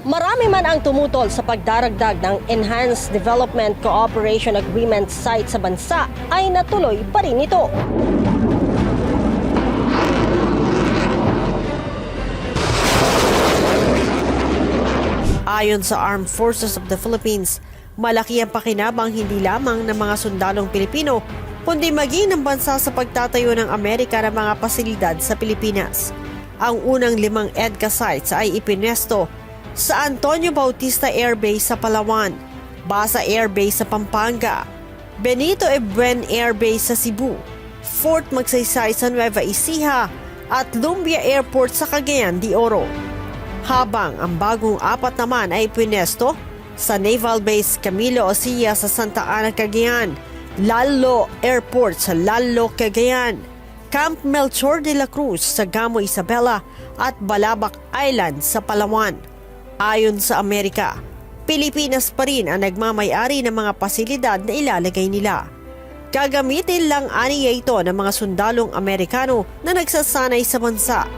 Marami man ang tumutol sa pagdaragdag ng Enhanced Development Cooperation Agreement site sa bansa ay natuloy pa rin ito. Ayon sa Armed Forces of the Philippines, malaki ang pakinabang hindi lamang ng mga sundalong Pilipino, kundi maging ng bansa sa pagtatayo ng Amerika ng mga pasilidad sa Pilipinas. Ang unang limang EDCA sites ay ipinwesto sa Antonio Bautista Air Base sa Palawan, Basa Air Base sa Pampanga, Benito Ebuen Air Base sa Cebu, Fort Magsaysay sa Nueva Ecija at Lumbia Airport sa Cagayan de Oro habang ang bagong apat naman ay pinesto sa Naval Base Camilo Osilla sa Santa Ana, Cagayan, Lalo Airport sa Lalo, Cagayan, Camp Melchor de la Cruz sa Gamo Isabela at Balabac Island sa Palawan. Ayon sa Amerika, Pilipinas pa rin ang nagmamayari ng mga pasilidad na ilalagay nila. Gagamitin lang aniya ito ng mga sundalong Amerikano na nagsasanay sa bansa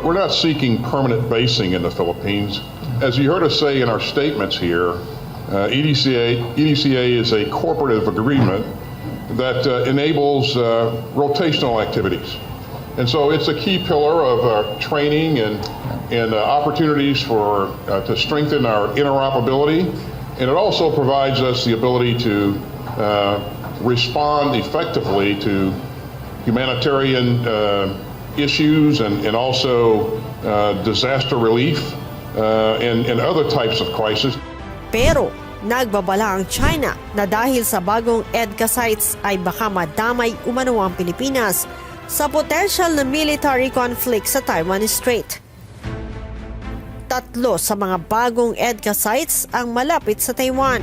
We're not seeking permanent basing in the Philippines. As you heard us say in our statements here, uh, EDCA, EDCA is a cooperative agreement that uh, enables uh, rotational activities. And so it's a key pillar of uh, training and, and uh, opportunities for, uh, to strengthen our interoperability. And it also provides us the ability to uh, respond effectively to humanitarian uh, issues and, and also uh, disaster relief and, and other types of crisis. Pero nagbabala ang China na dahil sa bagong EDCA sites ay baka madamay umano ang Pilipinas sa potential na military conflict sa Taiwan Strait. Tatlo sa mga bagong EDCA sites ang malapit sa Taiwan.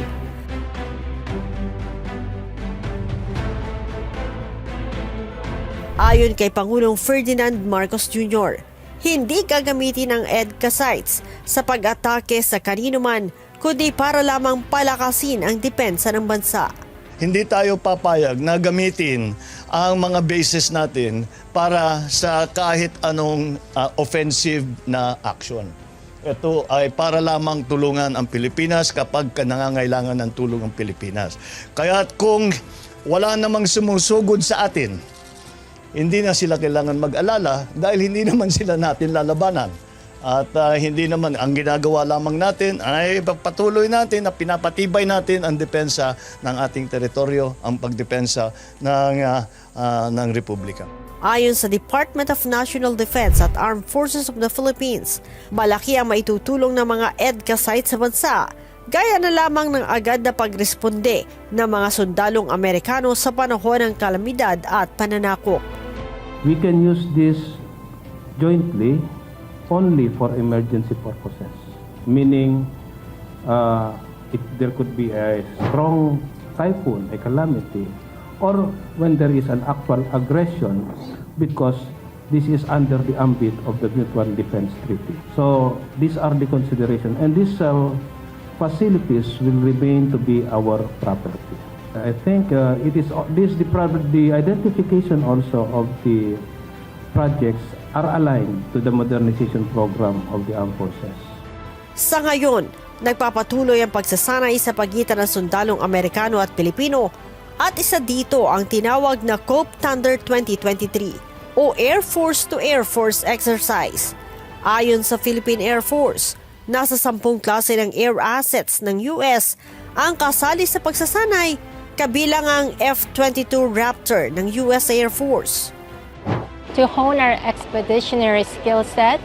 Ayon kay Pangulong Ferdinand Marcos Jr., hindi gagamitin ang EDCA sites sa pag-atake sa kanino man kundi para lamang palakasin ang depensa ng bansa. Hindi tayo papayag na gamitin ang mga bases natin para sa kahit anong ah, offensive na action. Ito ay para lamang tulungan ang Pilipinas kapag ka nangangailangan ng tulong ang Pilipinas. Kaya kung wala namang sumusugod sa atin, hindi na sila kailangan mag-alala dahil hindi naman sila natin lalabanan. At ah, hindi naman, ang ginagawa lamang natin ay patuloy natin na pinapatibay natin ang depensa ng ating teritoryo, ang pagdepensa ng, ah, ah, ng Republika. Ayon sa Department of National Defense at Armed Forces of the Philippines, malaki ang maitutulong ng mga EDCA sites sa bansa, gaya na lamang ng agad na pagresponde ng mga sundalong Amerikano sa panahon ng kalamidad at pananakop. we can use this jointly only for emergency purposes. Meaning, uh, if there could be a strong typhoon, a calamity, or when there is an actual aggression, because this is under the ambit of the Mutual Defense Treaty. So these are the consideration, and these uh, facilities will remain to be our property. I think uh, it is this the the identification also of the projects are aligned to the modernization program of the armed forces. Sa ngayon, nagpapatuloy ang pagsasanay sa pagitan ng sundalong Amerikano at Pilipino at isa dito ang tinawag na COPE Thunder 2023 o Air Force to Air Force exercise. Ayon sa Philippine Air Force, nasa sampung klase ng air assets ng US ang kasali sa pagsasanay kabilang ang F-22 Raptor ng US Air Force. To hone our expeditionary skill set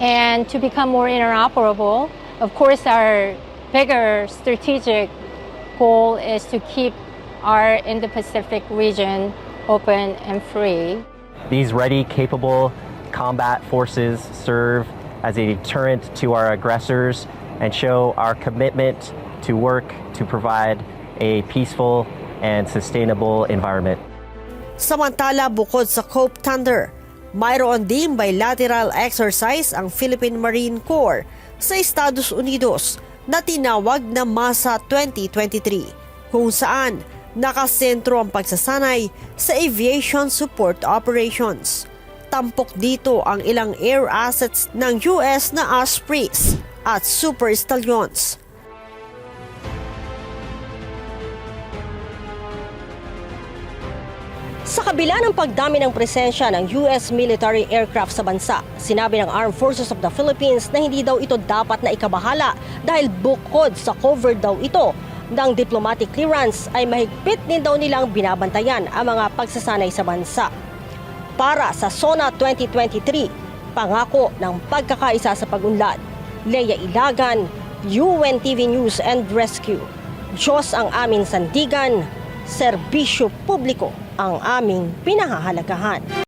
and to become more interoperable. Of course, our bigger strategic goal is to keep our Indo-Pacific region open and free. These ready, capable combat forces serve as a deterrent to our aggressors and show our commitment to work to provide a peaceful and sustainable environment. Samantala bukod sa Cope Thunder, mayroon din bilateral exercise ang Philippine Marine Corps sa Estados Unidos na tinawag na MASA 2023 kung saan nakasentro ang pagsasanay sa aviation support operations. tampok dito ang ilang air assets ng US na Ospreys at Super Stallions. Sa kabila ng pagdami ng presensya ng US military aircraft sa bansa, sinabi ng Armed Forces of the Philippines na hindi daw ito dapat na ikabahala dahil bukod sa cover daw ito ng diplomatic clearance ay mahigpit din daw nilang binabantayan ang mga pagsasanay sa bansa. Para sa SONA 2023, pangako ng pagkakaisa sa pag-unlad. Leia Ilagan, UNTV News and Rescue. Diyos ang aming sandigan, serbisyo publiko ang aming pinahahalagahan.